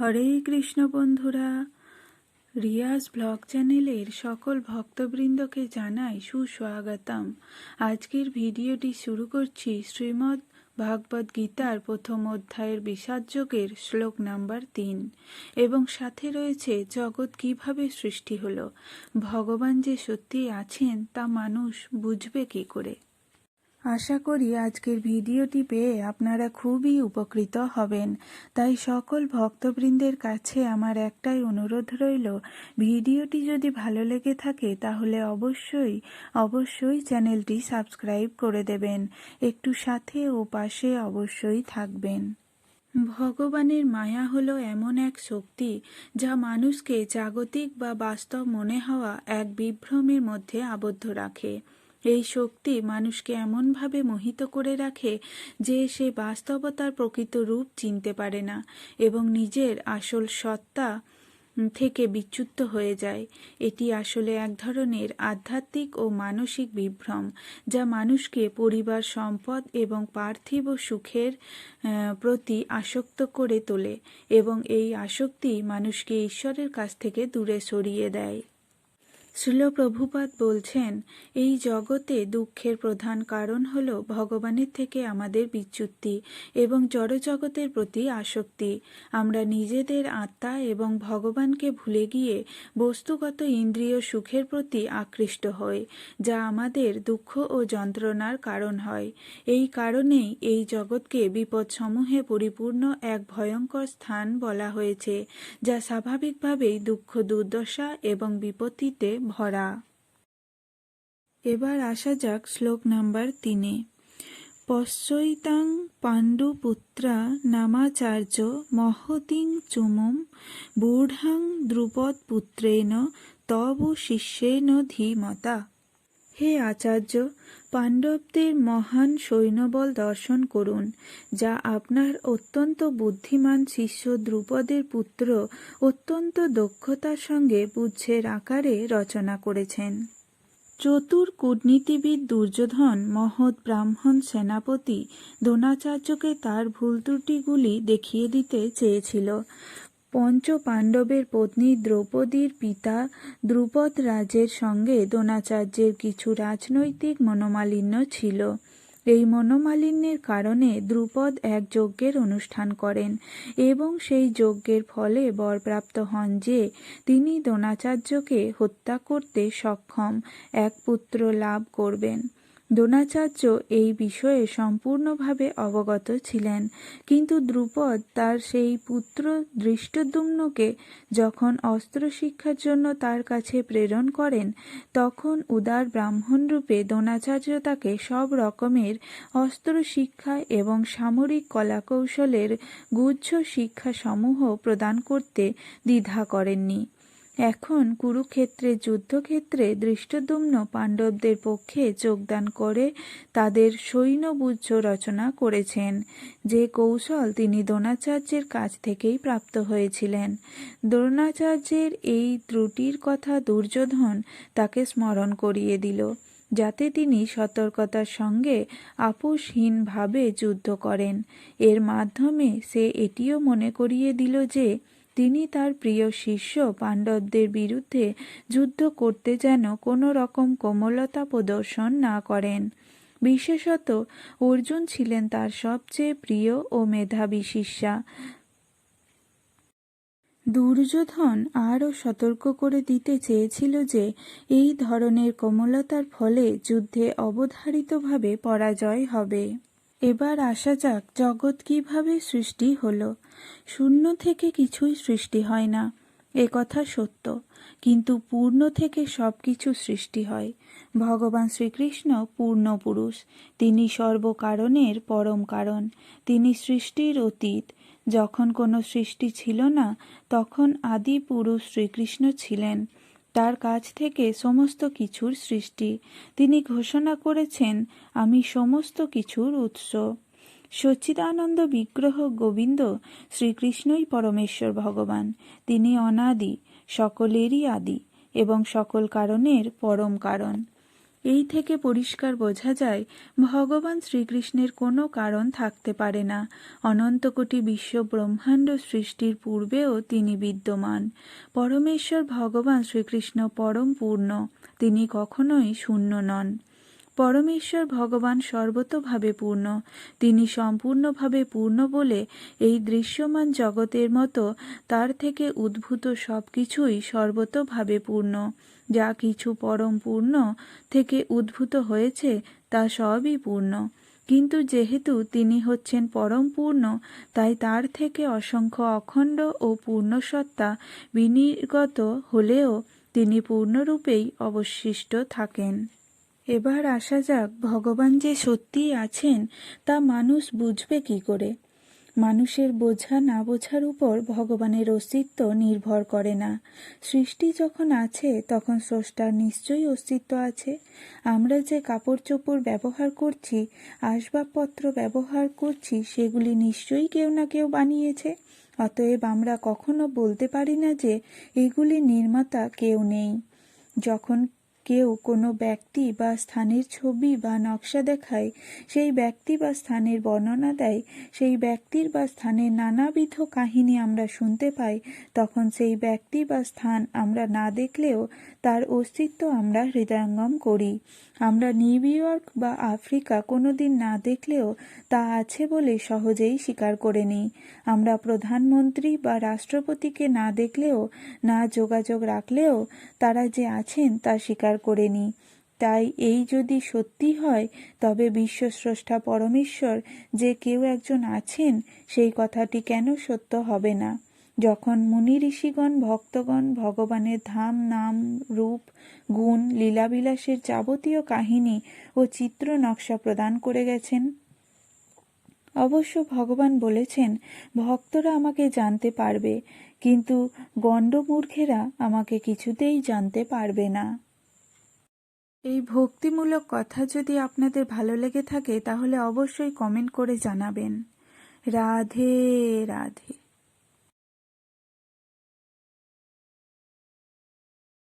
হরে কৃষ্ণ বন্ধুরা, রিয়াজ ব্লগ চ্যানেলের সকল ভক্তবৃন্দকে জানাই সুস্বাগতম। আজকের ভিডিওটি শুরু করছি শ্রীমদ্ ভাগবত গীতার প্রথম অধ্যায়ের বিষাদযোগের শ্লোক নাম্বার তিন এবং সাথে রয়েছে জগৎ কীভাবে সৃষ্টি হলো, ভগবান যে সত্যি আছেন তা মানুষ বুঝবে কি করে? আশা করি আজকের ভিডিওটি পেয়ে আপনারা খুবই উপকৃত হবেন। তাই সকল ভক্তবৃন্দের কাছে আমার একটাই অনুরোধ রইল, ভিডিওটি যদি ভালো লেগে থাকে তাহলে অবশ্যই অবশ্যই চ্যানেলটি সাবস্ক্রাইব করে দেবেন। একটু সাথে ও পাশে অবশ্যই থাকবেন। ভগবানের মায়া হলো এমন এক শক্তি যা মানুষকে জাগতিক বা বাস্তব মনে হওয়া এক বিভ্রমের মধ্যে আবদ্ধ রাখে। এই শক্তি মানুষকে এমনভাবে মোহিত করে রাখে যে সে বাস্তবতার প্রকৃত রূপ চিনতে পারে না এবং নিজের আসল সত্তা থেকে বিচ্যুত হয়ে যায়। এটি আসলে এক ধরনের আধ্যাত্মিক ও মানসিক বিভ্রম যা মানুষকে পরিবার, সম্পদ এবং পার্থিব সুখের প্রতি আসক্ত করে তোলে এবং এই আসক্তি মানুষকে ঈশ্বরের কাছ থেকে দূরে সরিয়ে দেয়। শ্রীল প্রভুপাদ বলছেন, এই জগতে দুঃখের প্রধান কারণ হল ভগবানের থেকে আমাদের বিচ্যুতি এবং জড়জগতের প্রতি আসক্তি। আমরা নিজেদের আত্মা এবং ভগবানকে ভুলে গিয়ে বস্তুগত ইন্দ্রিয় সুখের প্রতি আকৃষ্ট হই, যা আমাদের দুঃখ ও যন্ত্রণার কারণ হয়। এই কারণেই এই জগৎকে বিপদসমূহে পরিপূর্ণ এক ভয়ঙ্কর স্থান বলা হয়েছে, যা স্বাভাবিকভাবেই দুঃখ দুর্দশা এবং বিপত্তিতে ভরা। এবার আসা যাক শ্লোক নাম্বার তিনে। পশ্চৈতাং পাণ্ডুপুত্রা নামাচার্য মহতিং চুমম বুঢ়াং দ্রুপদ পুত্রেণ তব শিষ্যেন ধীমতা। হে আচার্য, পাণ্ডবদের মহান সৈন্যবল দর্শন করুন, যা আপনার অত্যন্ত বুদ্ধিমান শিষ্য দ্রুপদের পুত্র অত্যন্ত দক্ষতার সঙ্গে পুচ্ছের আকারে রচনা করেছেন। চতুর কূটনীতিবিদ দুর্যোধন মহৎ ব্রাহ্মণ সেনাপতি দ্রোণাচার্যকে তার ভুল ত্রুটিগুলি দেখিয়ে দিতে চেয়েছিল। পঞ্চ পাণ্ডবের পত্নী দ্রৌপদীর পিতা দ্রুপদ রাজের সঙ্গে দ্রোণাচার্যের কিছু রাজনৈতিক মনোমালিন্য ছিল। এই মনোমালিন্যের কারণে দ্রুপদ এক যজ্ঞের অনুষ্ঠান করেন এবং সেই যজ্ঞের ফলে বরপ্রাপ্ত হন যে তিনি দ্রোণাচার্যকে হত্যা করতে সক্ষম, এক পুত্র লাভ করবেন। দ্রোণাচার্য এই বিষয়ে সম্পূর্ণভাবে অবগত ছিলেন। কিন্তু দ্রুপদ তার সেই পুত্র দৃষ্টদুম্নকে যখন অস্ত্র শিক্ষার জন্য তার কাছে প্রেরণ করেন, তখন উদার ব্রাহ্মণরূপে দ্রোণাচার্য তাকে সব রকমের অস্ত্র শিক্ষা এবং সামরিক কলাকৌশলের গুচ্ছ শিক্ষাসমূহ প্রদান করতে দ্বিধা করেননি। এখন কুরুক্ষেত্রে, যুদ্ধক্ষেত্রে দৃষ্টদুম্ন পাণ্ডবদের পক্ষে যোগদান করে তাদের সৈন্যবুজ্জ রচনা করেছেন। যে কৌশল তিনি দ্রোণাচার্যের কাছ থেকেই প্রাপ্ত হয়েছিলেন। দ্রোণাচার্যের এই ত্রুটির কথা দুর্যোধন তাকে স্মরণ করিয়ে দিল, যাতে তিনি সতর্কতার সঙ্গে আপোষহীনভাবে যুদ্ধ করেন। এর মাধ্যমে সে এটিও মনে করিয়ে দিল যে তিনি তার প্রিয় শিষ্য পাণ্ডবদের বিরুদ্ধে যুদ্ধ করতে যেন কোনো রকম কোমলতা প্রদর্শন না করেন। বিশেষত অর্জুন ছিলেন তার সবচেয়ে প্রিয় ও মেধাবী শিষ্যা। দুর্যোধন আরও সতর্ক করে দিতে চেয়েছিল যে এই ধরনের কোমলতার ফলে যুদ্ধে অবধারিতভাবে পরাজয় হবে। এবার আসা যাক জগৎ কীভাবে সৃষ্টি হলো। শূন্য থেকে কিছুই সৃষ্টি হয় না। এ কথা সত্য, কিন্তু পূর্ণ থেকে সব কিছু সৃষ্টি হয়। ভগবান শ্রীকৃষ্ণ পূর্ণ পুরুষ, তিনি সর্বকারণের পরম কারণ, তিনি সৃষ্টির অতীত। যখন কোনো সৃষ্টি ছিল না, তখন আদি পুরুষ শ্রীকৃষ্ণ ছিলেন। তার কাছ থেকে সমস্ত কিছুর সৃষ্টি। তিনি ঘোষণা করেছেন, আমি সমস্ত কিছুর উৎস। সচ্চিদানন্দ বিগ্রহ গোবিন্দ শ্রীকৃষ্ণই পরমেশ্বর ভগবান। তিনি অনাদি, সকলেরই আদি এবং সকল কারণের পরম কারণ। এই থেকে পরিষ্কার বোঝা যায়, ভগবান শ্রীকৃষ্ণের কোনো কারণ থাকতে পারে না। অনন্তকোটি বিশ্ব ব্রহ্মাণ্ড সৃষ্টির পূর্বেও তিনি বিদ্যমান। পরমেশ্বর ভগবান শ্রীকৃষ্ণ পরম পূর্ণ, তিনি কখনোই শূন্য নন। পরমেশ্বর ভগবান সর্বতোভাবে পূর্ণ। তিনি সম্পূর্ণভাবে পূর্ণ বলে এই দৃশ্যমান জগতের মতো তার থেকে উদ্ভূত সব কিছুই সর্বতোভাবে পূর্ণ। যা কিছু পরম পূর্ণ থেকে উদ্ভূত হয়েছে, তা সবই পূর্ণ। কিন্তু যেহেতু তিনি হচ্ছেন পরম পূর্ণ, তাই তার থেকে অসংখ্য অখণ্ড ও পূর্ণসত্তা বিনির্গত হলেও তিনি পূর্ণরূপেই অবশিষ্ট থাকেন। এবার আসা যাক, ভগবান যে সত্যিই আছেন, তা মানুষ বুঝবে কি করে? মানুষের বোঝা না বোঝার উপর ভগবানের অস্তিত্ব নির্ভর করে না। সৃষ্টি যখন আছে, তখন স্রষ্টার নিশ্চয়ই অস্তিত্ব আছে। আমরা যে কাপড় চোপড় ব্যবহার করছি, আসবাবপত্র ব্যবহার করছি, সেগুলি নিশ্চয়ই কেউ না কেউ বানিয়েছে। অতএব আমরা কখনো বলতে পারি না যে, এগুলি নির্মাতা কেউ নেই। যখন কেউ কোনো ব্যক্তি বা স্থানের ছবি বা নকশা দেখায়, সেই ব্যক্তি বা স্থানের বর্ণনা দেয়, সেই ব্যক্তির বা স্থানের নানাবিধ কাহিনী আমরা শুনতে পাই, তখন সেই ব্যক্তি বা স্থান আমরা না দেখলেও তার অস্তিত্ব আমরা হৃদয়ঙ্গম করি। আমরা নিউ ইয়র্ক বা আফ্রিকা কোনো দিন না দেখলেও তা আছে বলে সহজেই স্বীকার করে নিই। আমরা প্রধানমন্ত্রী বা রাষ্ট্রপতিকে না দেখলেও, না যোগাযোগ রাখলেও তারা যে আছেন তা স্বীকার করে নিই তাই এই যদি সত্যি হয়, তবে বিশ্বস্রষ্টা পরমেশ্বর যে কেউ একজন আছেন, সেই কথাটি কেন সত্য হবে না? যখন মুনি ঋষিগণ ভক্তগণ, ভগবানের ধাম, নাম, রূপ, গুণ, লীলাবিলাসের যাবতীয় কাহিনী ও চিত্র নকশা প্রদান করে গেছেন। অবশ্য ভগবান বলেছেন, ভক্তরা আমাকে জানতে পারবে, কিন্তু গণ্ডমূর্খেরা আমাকে কিছুতেই জানতে পারবে না। এই ভক্তিমূলক কথা যদি আপনাদের ভালো লেগে থাকে, তাহলে অবশ্যই কমেন্ট করে জানাবেন। রাধে রাধে।